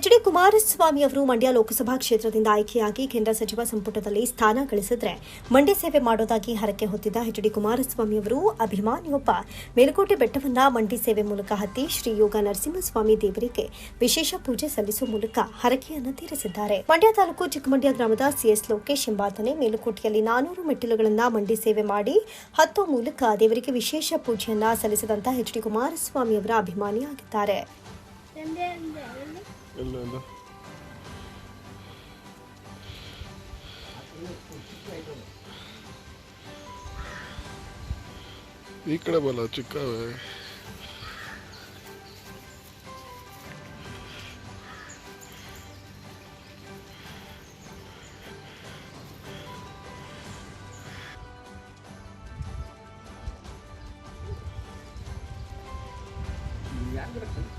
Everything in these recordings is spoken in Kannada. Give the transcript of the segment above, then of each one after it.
ಎಚ್ ಡಿ ಕುಮಾರಸ್ವಾಮಿ ಅವರು ಮಂಡ್ಯ ಲೋಕಸಭಾ ಕ್ಷೇತ್ರದಿಂದ ಆಯ್ಕೆಯಾಗಿ ಕೇಂದ್ರ ಸಚಿವ ಸಂಪುಟದಲ್ಲಿ ಸ್ಥಾನ ಗಳಿಸಿದ್ರೆ ಮಂಡ್ಯ ಸೇವೆ ಮಾಡೋದಾಗಿ ಹರಕೆ ಹೊತ್ತಿದ್ದ ಎಚ್ ಡಿ ಕುಮಾರಸ್ವಾಮಿ ಅವರು ಅಭಿಮಾನಿಯೊಬ್ಬ. ಮೇಲುಕೋಟೆ ಬೆಟ್ಟವನ್ನ ಮಂಡಿ ಸೇವೆ ಮೂಲಕ ಹತ್ತಿ ಶ್ರೀ ಯೋಗ ನರಸಿಂಹಸ್ವಾಮಿ ದೇವರಿಗೆ ವಿಶೇಷ ಪೂಜೆ ಸಲ್ಲಿಸುವ ಮೂಲಕ ಹರಕೆಯನ್ನು ತೀರಿಸಿದ್ದಾರೆ. ಮಂಡ್ಯ ತಾಲೂಕು ಚಿಕ್ಕಮಂಡ್ಯ ಗ್ರಾಮದ ಸಿಎಸ್ ಲೋಕೇಶ್ ಎಂಬಾತನೇ ಮೇಲುಕೋಟೆಯಲ್ಲಿ ನಾನೂರು ಮೆಟ್ಟಿಲುಗಳನ್ನ ಮಂಡಿ ಸೇವೆ ಮಾಡಿ ಹತ್ತುವ ಮೂಲಕ ದೇವರಿಗೆ ವಿಶೇಷ ಪೂಜೆಯನ್ನ ಸಲ್ಲಿಸಿದಂತ ಎಚ್ ಡಿ ಕುಮಾರಸ್ವಾಮಿ ಅವರ ಅಭಿಮಾನಿಯಾಗಿದ್ದಾರೆ. ತಂದೆ ಅಂದೆ ಎಲ್ಲಿ? ಎಲ್ಲ ಎಲ್ಲ ಈ ಕಡೆ ಬಲ್ಲ ಚಿಕ್ಕವೇ ಗ್ಲೌಸ್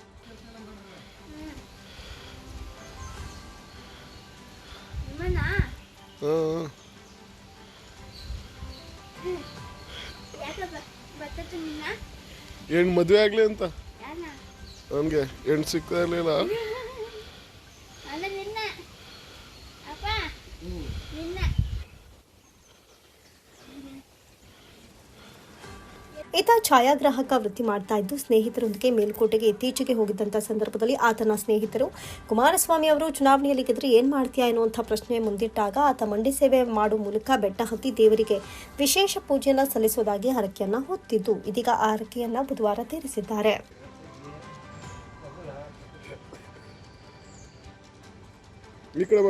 ಹೆಣ್ಣು ಮದುವೆ ಆಗಲಿ ಅಂತ? ನಮಗೆ ನನಗೆ ಹೆಣ್ಣು ಸಿಗ್ತಾ ಇರಲಿಲ್ಲ. ಈತ ಛಾಯಾಗ್ರಾಹಕ ವೃತ್ತಿ ಮಾಡ್ತಾ ಇದ್ದು, ಸ್ನೇಹಿತರೊಂದಿಗೆ ಮೇಲ್ಕೋಟೆಗೆ ಇತ್ತೀಚೆಗೆ ಹೋಗಿದ್ದಂಥ ಸಂದರ್ಭದಲ್ಲಿ ಆತನ ಸ್ನೇಹಿತರು, ಕುಮಾರಸ್ವಾಮಿ ಅವರು ಚುನಾವಣೆಯಲ್ಲಿ ಗೆದ್ರೆ ಏನು ಮಾಡ್ತೀಯಾ ಎನ್ನುವಂಥ ಪ್ರಶ್ನೆ ಮುಂದಿಟ್ಟಾಗ, ಆತ ಮಂಡಿ ಸೇವೆ ಮಾಡುವ ಮೂಲಕ ಬೆಟ್ಟ ಹತ್ತಿ ದೇವರಿಗೆ ವಿಶೇಷ ಪೂಜೆಯನ್ನು ಸಲ್ಲಿಸುವುದಾಗಿ ಹರಕೆಯನ್ನು ಹೊತ್ತಿದ್ದು. ಇದೀಗ ಆ ಹರಕೆಯನ್ನ ಬುಧವಾರ ತೀರಿಸಿದ್ದಾರೆ. ಈ ಕಡೆ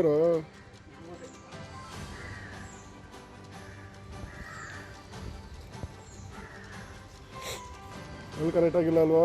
ಬರೋ ಅಲ್ಲಿ ಕರೆಕ್ಟ್ ಆಗಿಲ್ಲ ಅಲ್ವಾ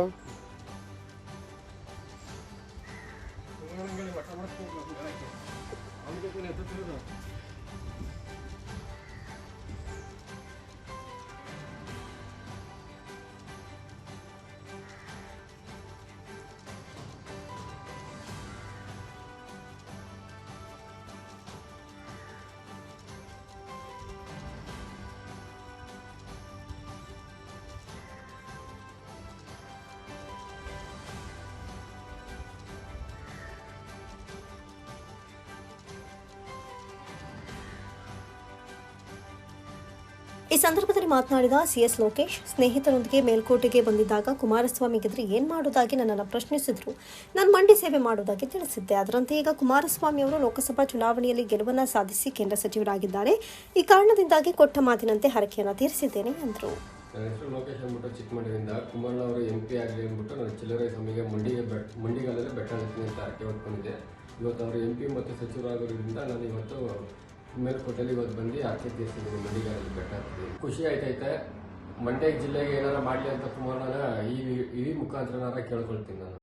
ಈ ಸಂದರ್ಭದಲ್ಲಿ ಮಾತನಾಡಿದ ಸಿಎಸ್ ಲೋಕೇಶ್, ಸ್ನೇಹಿತರೊಂದಿಗೆ ಮೇಲ್ಕೋಟೆಗೆ ಬಂದಿದ್ದಾಗ ಕುಮಾರಸ್ವಾಮಿ ಗೆದ್ರೆ ಏನ್ ಮಾಡೋದಾಗಿ ನನ್ನನ್ನು ಪ್ರಶ್ನಿಸಿದ್ರು. ನಾನು ಮಂಡಿ ಸೇವೆ ಮಾಡೋದಾಗಿ ತಿಳಿಸಿದ್ದೆ. ಅದರಂತೆ ಈಗ ಕುಮಾರಸ್ವಾಮಿ ಅವರು ಲೋಕಸಭಾ ಚುನಾವಣೆಯಲ್ಲಿ ಗೆಲುವನ್ನ ಸಾಧಿಸಿ ಕೇಂದ್ರ ಸಚಿವರಾಗಿದ್ದಾರೆ. ಈ ಕಾರಣದಿಂದಾಗಿ ಕೊಟ್ಟ ಮಾತಿನಂತೆ ಹರಕೆಯನ್ನು ತೀರಿಸಿದ್ದೇನೆ, ಎಂದರು. ಹೆಸರು ಲೋಕೇಶ್ ಅಂದ್ಬಿಟ್ಟು ಚಿಕ್ಕಮಂಡ್ಯದಿಂದ ಕುಮಾರಣ್ಣ ಅವರು ಎಂ ಪಿ ಆಗಲಿ ಅಂದ್ಬಿಟ್ಟು ನಾನು ಚಿಲ್ಲರೆ ಸ್ವಾಮಿಗೆ ಮಂಡಿಗೆ ಬೆಟ್ ಮಂಡಿಗಾಲಲ್ಲಿ ಬೆಟ್ಟ ಅಂತ ಅರ್ಕೆ ಹೊತ್ಕೊಂಡಿದ್ದೆ. ಇವತ್ತು ಅವರು ಎಂ ಪಿ ಮತ್ತು ಸಚಿವರಾಗೋದ್ರಿಂದ ನಾನು ಇವತ್ತು ಮೇಲ್ಕೋಟೆಯಲ್ಲಿ ಇವತ್ತು ಬಂದು ಆರ್ಥಿಕ ದೇಶದಲ್ಲಿ ಮಂಡಿಗಾರಲ್ಲಿ ಬೆಟ್ಟ ಖುಷಿ ಆಯ್ತೈತೆ ಮಂಡ್ಯ ಜಿಲ್ಲೆಗೆ ಏನಾರ ಮಾಡಲಿ ಅಂತ ಕುಮಾರಣ್ಣನ ಈ ಈ ಮುಖಾಂತರನಾರ ಕೇಳ್ಕೊಳ್ತೀನಿ ನಾನು.